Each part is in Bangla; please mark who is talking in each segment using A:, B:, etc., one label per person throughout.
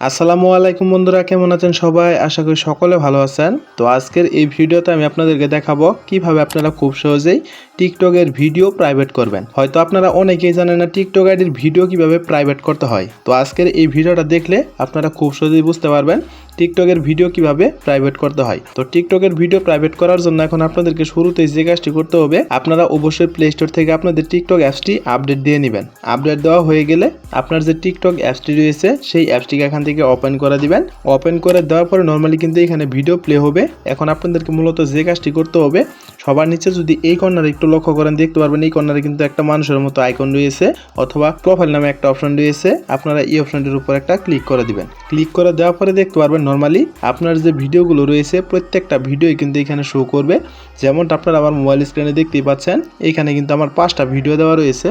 A: আসসালামু আলাইকুম বন্ধুরা, কেমন আছেন সবাই? আশা করি সকলে ভালো আছেন। তো আজকের এই ভিডিওতে আমি আপনাদেরকে দেখাবো কীভাবে আপনারা খুব সহজেই টিকটকের ভিডিও প্রাইভেট করবেন। হয়তো আপনারা অনেকেই জানেন না টিকটক আইডির ভিডিও কীভাবে প্রাইভেট করতে হয়। তো আজকের এই ভিডিওটা দেখলে আপনারা খুব সহজেই বুঝতে পারবেন টিকটকের ভিডিও কীভাবে প্রাইভেট করতে হয়? তো টিকটকের ভিডিও প্রাইভেট করার জন্য এখন আপনাদেরকে শুরুতেই যে কাজটি করতে হবে, আপনারা অবশ্যই প্লে স্টোর থেকে আপনাদের টিকটক অ্যাপসটি আপডেট দিয়ে নেবেন। আপডেট দেওয়া হয়ে গেলে আপনার যে টিকটক অ্যাপসটি রয়েছে, সেই অ্যাপসটিকে এখান থেকে ওপেন করে দিবেন। ওপেন করে দেওয়ার পরে নর্মালি কিন্তু এখানে ভিডিও প্লে হবে। এখন আপনাদেরকে মূলত যে কাজটি করতে হবে সবার নিচে যদি এই কর্নারে একটু লক্ষ্য করেন, দেখতে পারবেন এই কর্নারে কিন্তু একটা মানুষের মতো আইকন রয়েছে অথবা প্রোফাইল নামে একটা অপশন রয়েছে। আপনারা এই অপশনটির উপর একটা ক্লিক করে দিবেন। ক্লিক করে দেওয়ার পরে দেখতে পারবেন নর্মালি আপনার যে ভিডিওগুলো রয়েছে, প্রত্যেকটা ভিডিওই কিন্তু এখানে শো করবে। যেমনটা আপনারা আমার মোবাইল স্ক্রিনে দেখতেই পাচ্ছেন, এখানে কিন্তু আমার পাঁচটা ভিডিও দেওয়া রয়েছে।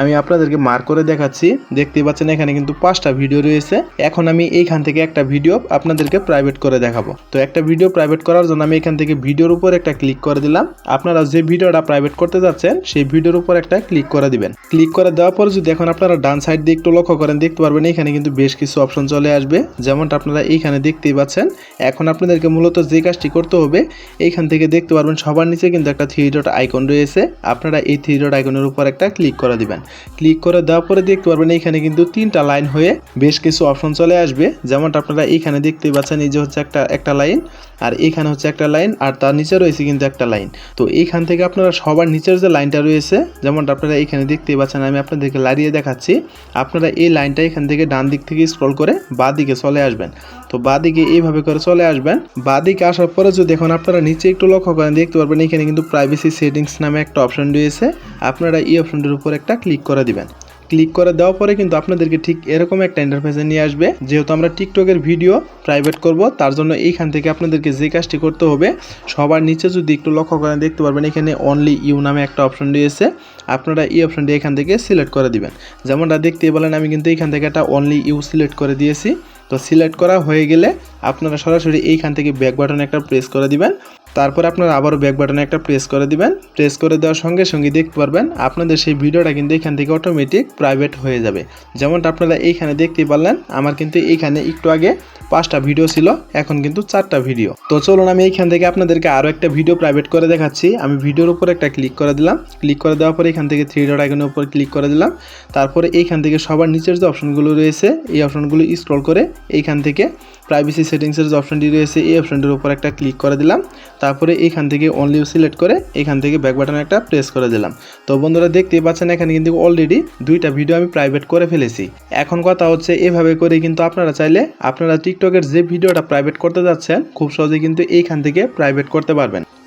A: আমি আপনাদেরকে মার্ক করে দেখাচ্ছি। দেখতেই পাচ্ছেন এখানে কিন্তু পাঁচটা ভিডিও রয়েছে। এখন আমি এইখান থেকে একটা ভিডিও আপনাদেরকে প্রাইভেট করে দেখাবো। তো একটা ভিডিও প্রাইভেট করার জন্য আমি এখান থেকে ভিডিওর উপর একটা ক্লিক করে দিলাম। আপনারা যে ভিডিওটা প্রাইভেট করতে যাচ্ছেন, সেই ভিডিওর উপর একটা ক্লিক করে দিবেন। ক্লিক করে দেওয়ার পর যদি এখন আপনারা ডান সাইড দিয়ে একটু লক্ষ্য করেন, দেখতে পারবেন এখানে কিন্তু বেশ কিছু অপশন চলে আসবে। যেমনটা আপনারা এইখানে দেখতেই পাচ্ছেন, এখন আপনাদেরকে মূলত যে কাজটি করতে হবে, এইখান থেকে দেখতে পারবেন সবার নিচে কিন্তু একটা থ্রি ডট আইকন রয়েছে। আপনারা এই থ্রি ডট আইকনের উপর একটা ক্লিক করে দিবেন। ক্লিক করে দেওয়ার পরে দেখতে পারবেন এখানে কিন্তু তিনটা লাইন হয়ে বেশ কিছু অপশন চলে আসবে। যেমনটা আপনারা এখানে দেখতে পাচ্ছেন, এই যে হচ্ছে একটা একটা লাইন। আর এইখানে হচ্ছে একটা লাইন, আর তার নিচে রয়েছে কিন্তু একটা লাইন। তো এইখান থেকে আপনারা সবার নিচের যে লাইনটা রয়েছে, যেমনটা আপনারা এখানে দেখতেই পাচ্ছেন, আমি আপনাদেরকে লাড়িয়ে দেখাচ্ছি। আপনারা এই লাইনটা এখান থেকে ডান দিক থেকে স্ক্রল করে বাঁ দিকে চলে আসবেন। তো বাঁ দিকে এইভাবে করে চলে আসবেন। বাঁ দিকে আসার পরে যদি এখন আপনারা নিচে একটু লক্ষ্য করেন, দেখতে পারবেন এখানে কিন্তু প্রাইভেসি সেটিংস নামে একটা অপশন রয়েছে। আপনারা এই অপশনটির উপর একটা ক্লিক করে দিবেন। ক্লিক করে দেওয়ার পরে কিন্তু আপনাদেরকে ঠিক এরকম একটা ইন্টারফেসে নিয়ে আসবে। যেহেতু আমরা টিকটকের ভিডিও প্রাইভেট করব, তার জন্য এইখান থেকে আপনাদেরকে যে কাজটি করতে হবে, সবার নিচে যদি একটু লক্ষ্য করেন, দেখতে পারবেন এখানে অনলি ইউ নামে একটা অপশন রয়েছে। আপনারা এই অপশনটি এখান থেকে সিলেক্ট করে দিবেন। যেমনটা দেখতে বলেন আমি কিন্তু এইখান থেকে একটা অনলি ইউ সিলেক্ট করে দিয়েছি। তো সিলেক্ট করা হয়ে গেলে আপনারা সরাসরি এইখান থেকে ব্যাক বাটনে একটা প্রেস করে দিবেন। তারপর আপনারা আবারও ব্যাক বাটনে একটা প্রেস করে দিবেন। প্রেস করে দেওয়ার সঙ্গে সঙ্গে দেখতে পারবেন আপনাদের সেই ভিডিওটা কিন্তু এখান থেকে অটোমেটিক প্রাইভেট হয়ে যাবে। যেমনটা আপনারা এইখানে দেখতে পারলেন, আমার কিন্তু এইখানে একটু আগে পাঁচটা ভিডিও ছিল, এখন কিন্তু চারটা ভিডিও তো চলুন আমি এইখান থেকে আপনাদেরকে আরও একটা ভিডিও প্রাইভেট করে দেখাচ্ছি। আমি ভিডিওর উপর একটা ক্লিক করে দিলাম। ক্লিক করে দেওয়ার পরে এখান থেকে থ্রি ডট আইকনের উপর ক্লিক করে দিলাম। তারপরে এইখান থেকে সবার নিচের যে অপশনগুলো রয়েছে, এই অপশনগুলো স্ক্রল করে এইখান থেকে প্রাইভেসি সেটিংসের যে অপশনটি রয়েছে, এই অপশনটির উপর একটা ক্লিক করে দিলাম। তারপরে এখান থেকে অনলি সিলেক্ট করে এখান থেকে ব্যাক বাটনে একটা প্রেস করে দিলাম। তো বন্ধুরা দেখতেই পাচ্ছেন, এখানে কিন্তু অলরেডি দুইটা ভিডিও আমি প্রাইভেট করে ফেলেছি। এখন কথা হচ্ছে, এভাবে করে কিন্তু আপনারা চাইলে আপনারা টিকটকের যে ভিডিওটা প্রাইভেট করতে যাচ্ছেন, খুব সহজে কিন্তু এইখান থেকে প্রাইভেট করতে পারবেন।